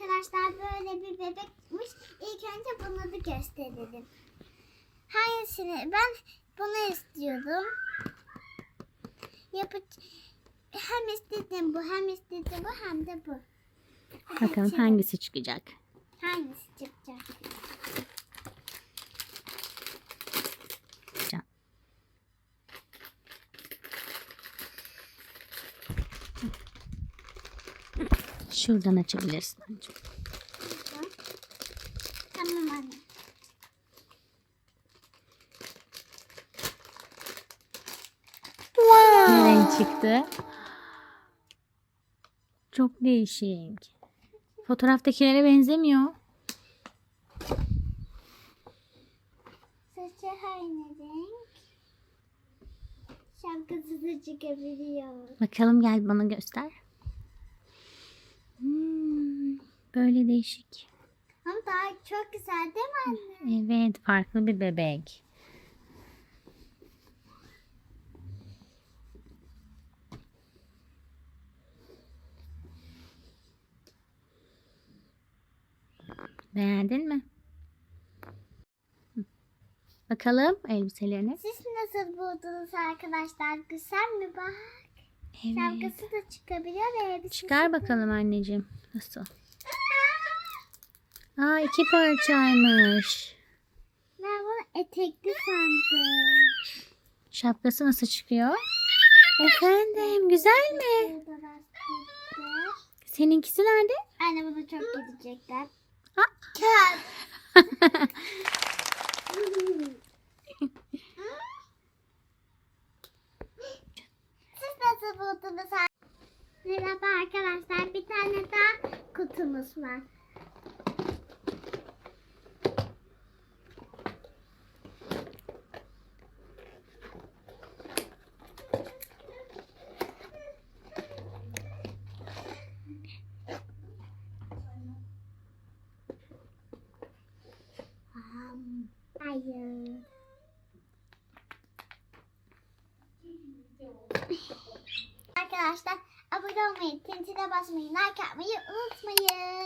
arkadaşlar böyle bir bebekmiş. İlk önce bunu da gösterelim. Hangisini? Ben bunu istiyordum. Yapı hem istedim bu hem istedim bu hem de bu. Bakalım hangisi çıkacak. Hangisi çıkacak? Şuradan açabilirsin. anneciğim. Tamam anne. Ne renk çıktı? Çok değişik. Fotoğraftakilere benzemiyor. Saçı aynı renk. Şapkası da çıkabiliyor. Bakalım gel bana göster. Böyle değişik. Ama daha çok güzel değil mi anne? Evet farklı bir bebek. Beğendin mi? Bakalım elbiselerine. Siz nasıl buldunuz arkadaşlar? Güzel mi bak? Evet. Şapkası da çıkabiliyor ve elbisesi Çıkar bakalım anneciğim. Nasıl? Aa iki parçaymış. Ben bunu etekli sandım. Şapkası nasıl çıkıyor? Efendim güzel mi? Seninkisi nerede? Anne bunu çok gidecekler. Kağıt. Siz nasıl buldunuz? Merhaba arkadaşlar. Bir tane daha kutumuz var. Hayır. Arkadaşlar abone olmayı, tintine basmayı, like atmayı unutmayın.